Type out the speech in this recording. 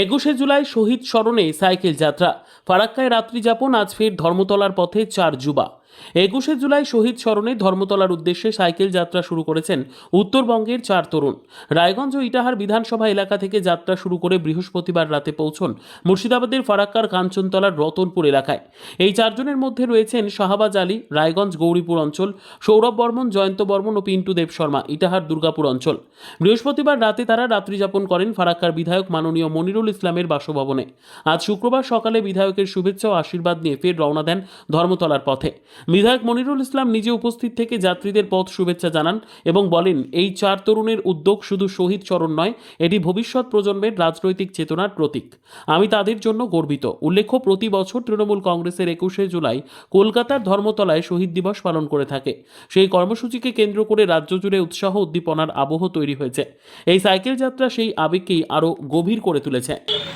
একুশে জুলাই শহীদ স্মরণে সাইকেল যাত্রা। ফারাক্কায় রাত্রিযাপন আজ ফের ধর্মতলার পথে চার যুবা। একুশে জুলাই শহীদ স্মরণে ধর্মতলার উদ্দেশ্যে সাইকেল যাত্রা শুরু করেছেন উত্তরবঙ্গের চার তরুণ। রায়গঞ্জ ও ইটাহার বিধানসভা এলাকা থেকে যাত্রা শুরু করে বৃহস্পতিবার রাতে পৌঁছন মুর্শিদাবাদের ফারাক্কার কাঞ্চনতলার রতনপুর এলাকায়। এই চারজনের মধ্যে রয়েছেন শাহবাজ আলী, রায়গঞ্জ গৌরীপুর অঞ্চল, সৌরভ বর্মন, জয়ন্ত বর্মন ও পিন্টু দেব শর্মা, ইটাহার দুর্গাপুর অঞ্চল। বৃহস্পতিবার রাতে তারা রাত্রিযাপন করেন ফারাক্কার বিধায়ক মাননীয় মনিরুল ইসলামের বাসভবনে। আজ শুক্রবার সকালে বিধায়কের শুভেচ্ছা ও আশীর্বাদ নিয়ে ফের রওনা দেন ধর্মতলার পথে। বিধায়ক মনিরুল ইসলাম নিজে উপস্থিত থেকে যাত্রীদের পথ শুভেচ্ছা জানান এবং বলেন, এই চার তরুণের উদ্যোগ শুধু শহীদ চরণ নয়, এটি ভবিষ্যৎ প্রজন্মের রাজনৈতিক চেতনার প্রতীক। আমি তাদের জন্য গর্বিত। উল্লেখ্য, প্রতি বছর তৃণমূল কংগ্রেসের একুশে জুলাই কলকাতার ধর্মতলায় শহীদ দিবস পালন করে থাকে। সেই কর্মসূচিকে কেন্দ্র করে রাজ্য জুড়ে উৎসাহ উদ্দীপনার আবহ তৈরি হয়েছে। এই সাইকেল যাত্রা সেই আবেগকেই আরও গভীর করে তুলেছে। হয়েছে